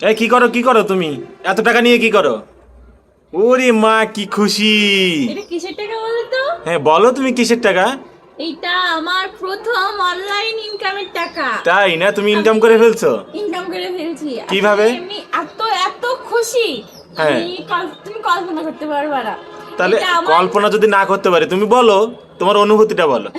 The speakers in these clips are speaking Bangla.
এই কি করো কি করো তুমি? এত টাকা নিয়ে কি করো? ওরে মা কি খুশি। এটা কিসের টাকা বলো তো? হ্যাঁ বলো তুমি কিসের টাকা? এটা আমার প্রথম অনলাইন ইনকামের টাকা। তাই না? তুমি ইনকাম করে ফেলছো? ইনকাম করে ফেলছি। কীভাবে? আমি এত এত খুশি। হ্যাঁ। তুমি কল্পনা করতে পারবে না। তাহলে কল্পনা যদি না করতে পারে তুমি বলো তোমার অনুভূতিটা বলো।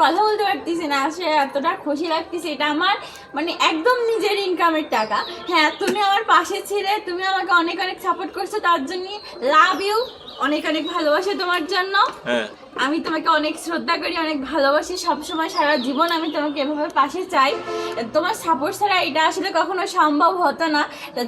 কথা বলতে পারতেছি না আসলে এতটা খুশি লাগতেছে এটা আমার মানে একদম নিজের ইনকামের টাকা। হ্যাঁ তুমি আমার পাশে ছিলে তুমি আমাকে অনেক অনেক সাপোর্ট করছ তার জন্য লাভ ইউ অনেক অনেক ভালোবাসে তোমার জন্য। হ্যাঁ। আমি তোমাকে অনেক শ্রদ্ধা করি অনেক ভালোবাসি সবসময় সারা জীবন আমি তোমাকে এভাবে পাশে চাই। তোমার সাপোর্ট ছাড়া এটা আসলে কখনো সম্ভব হতো না।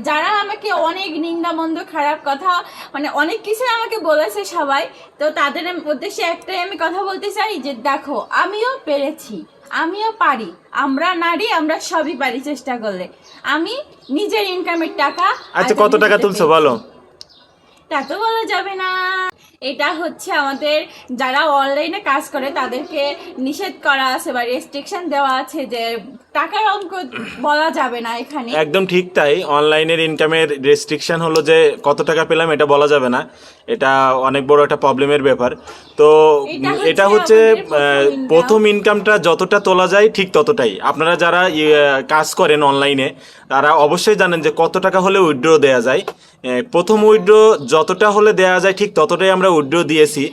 যারা আমাকে অনেক নিন্দা মন্দ খারাপ কথা মানে অনেক কিছু আমাকে বলেছে সবাই তো তাদের উদ্দেশ্যে একটাই আমি কথা বলতে চাই যে দেখো আমিও পেরেছি। আমিও পারি আমরা নারী আমরা সবই পারি চেষ্টা করলে। আমি নিজের ইনকামের টাকা আচ্ছা কত টাকা তুলছো বলো? তা তো বলা যাবে না। এটা হচ্ছে আমাদের যারা অনলাইনে কাজ করে তাদেরকে নিষেধ করা আছে বা রেস্ট্রিকশন দেওয়া আছে যে টাকার অঙ্ক বলা যাবে না এখানে। একদম ঠিক তাই। অনলাইনের ইনকামের রেস্ট্রিকশন হলো যে কত টাকা পেলাম এটা বলা যাবে না। এটা অনেক বড় একটা প্রবলেমের ব্যাপার। তো এটা হচ্ছে প্রথম ইনকামটা যতটা তোলা যায় ঠিক ততটাই। আপনারা যারা ইয়ে, কাজ করেন অনলাইনে তারা অবশ্যই জানেন যে কত টাকা হলে উইড্রো দেওয়া যায়। প্রথম উইথড্র যতটা হলে দেওয়া যায় ঠিক ততটাই আমরা উইথড্র দিয়েছি।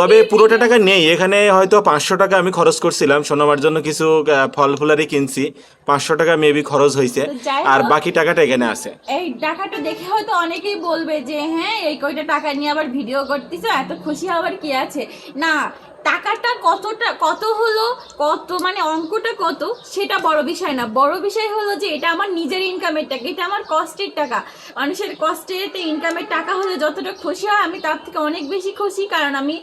তবে পুরোটা টাকা নেই। এখানে হয়তো পাঁচশো টাকা আমি খরচ করছিলাম। সোনামার জন্য কিছু ফল ফুলারি কিনছি। পাঁচশো টাকা মেবি খরচ হয়েছে। আর বাকি টাকাটা এখানে আছে। এই টাকাটা দেখে হয়তো অনেকেই বলবে যে হ্যাঁ এই কয়টা টাকা নিয়ে আবার ভিডিও করতেছো? এত খুশি হওয়ার কি আছে? না টাকাটা কতটা কত হলো কত মানে অঙ্কটা কত সেটা বড় বিষয় না। বড় বিষয় হলো যে এটা আমার নিজের ইনকামের টাকা এটা আমার কষ্টের টাকা। মানুষের কষ্টের ইনকামের টাকা হলে যতটা খুশি হয় আমি তার থেকে অনেক বেশি খুশি কারণ আমি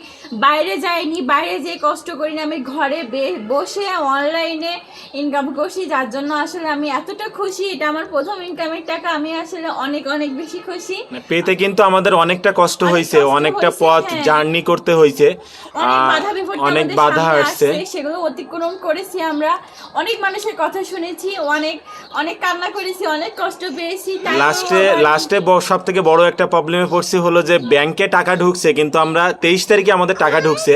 বাইরে যাইনি বাইরে যে কষ্ট করি না আমি ঘরে বসে অনলাইনে ইনকাম করছি যার জন্য আসলে আমি এতটা খুশি এটা আমার প্রথম ইনকামের টাকা আমি আসলে অনেক অনেক বেশি খুশি। পেতে কিন্তু আমাদের অনেকটা কষ্ট হয়েছে অনেকটা পথ হ্যাঁ। জার্নি করতে হয়েছে অনেক বাধা আসছে। সেগুলো অতিক্রম করেছি আমরা। অনেক মানুষের কথা শুনেছি অনেক অনেক কান্না করেছি অনেক কষ্ট পেয়েছি লাস্টে লাস্টে সব থেকে বড় একটা প্রবলেমে পড়ছি হলো যে ব্যাংকে টাকা ঢুকছে কিন্তু আমরা তেইশ তারিখে আমাদের টাকা ঢুকছে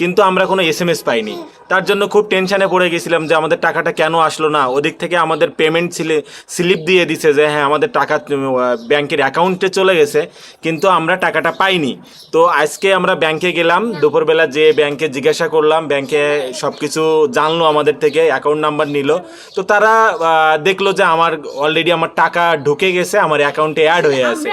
কিন্তু আমরা কোনো এস এম এস পাইনি। তার জন্য খুব টেনশানে পড়ে গেছিলাম যে আমাদের টাকাটা কেন আসলো না। ওদিক থেকে আমাদের পেমেন্ট স্লিপ দিয়ে দিছে যে হ্যাঁ আমাদের টাকা ব্যাংকের অ্যাকাউন্টে চলে গেছে কিন্তু আমরা টাকাটা পাইনি। তো আজকে আমরা ব্যাংকে গেলাম দুপুরবেলা যে ব্যাংকে জিজ্ঞাসা করলাম ব্যাংকে সব কিছু জানলো আমাদের থেকে অ্যাকাউন্ট নাম্বার নিল। তো তারা দেখল যে আমার অলরেডি আমার টাকা ঢুকে গেছে আমার অ্যাকাউন্টে অ্যাড হয়ে আছে।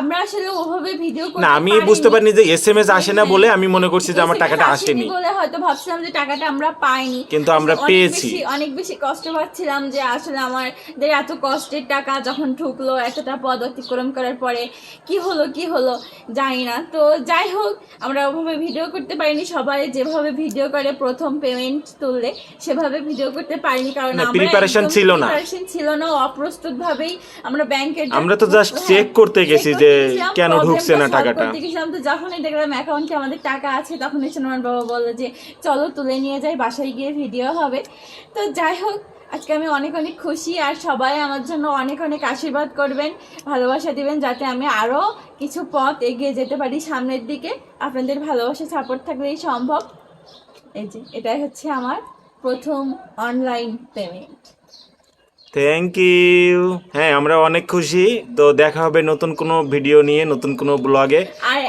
আমরা আসলে ওভাবে ভিডিও না আমি বুঝতে পারিনি। যে এস এম এস আসে না বলে আমি মনে করছি যে আমার টাকাটা আসেনি। বলে হয়তো ভাবছিলাম যে টাকাটা আমরা পাইনি কিন্তু আমরা পেয়েছি। অনেক বেশি কষ্ট পাচ্ছিলাম যে আসলে আমাদের এত কষ্টের টাকা যখন ঢুকলো এতটা পদ অতিক্রম করার পরে কি হলো কি হলো জানি না তো যাই হোক আমরা ওভাবে ভিডিও করতে পারিনি সবাই যেভাবে ভিডিও করে প্রথম পেমেন্ট তুললে সেভাবে ভিডিও করতে পারিনি কারণ না, আমরা preparation ছিল না। preparation ছিল না অপ্রস্তুত ভাবেই আমরা ব্যাংকের আমরা তো just check করতে গেছি যে কেন ঢুকছে না টাকাটা। দেখেছিলাম তো যখনই দেখলাম অ্যাকাউন্টে আমাদের টাকা আছে তখন এসে আমার বাবা বলল যে চলো তুলে নিয়ে যাই বাসায় গিয়ে ভিডিও হবে। তো যাই হোক, আজকে আমি অনেক অনেক খুশি আর সবাই আমার জন্য অনেক অনেক আশীর্বাদ করবেন, ভালোবাসা দিবেন যাতে আমি আরও কিছু পথ এগিয়ে যেতে পারি সামনের দিকে। আপনাদের ভালোবাসা সাপোর্ট থাকলেই সম্ভব। এই যে, এটাই হচ্ছে আমার প্রথম অনলাইন পেমেন্ট থ্যাংক ইউ হ্যাঁ আমরা অনেক খুশি। তো দেখা হবে নতুন কোনো ভিডিও নিয়ে নতুন কোনো ব্লগে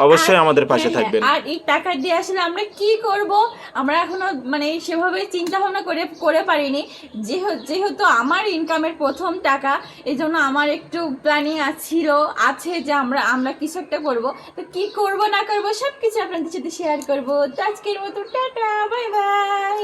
অবশ্যই আমাদের পাশে হ্যাঁ, হ্যাঁ, থাকবেন। আর এই টাকা দিয়ে আসলে আমরা কি করব? আমরা এখনও মানে সেভাবে চিন্তা ভাবনা করে করে পারিনি। যেহেতু যেহেতু আমার ইনকামের প্রথম টাকা এই জন্য আমার একটু প্ল্যানিং ছিল আছে যে আমরা আমরা কিছু একটা করব। তো কি করব না করব সব কিছু আপনাদের সাথে শেয়ার করব। তো আজকের মতো টাটা বাই বাই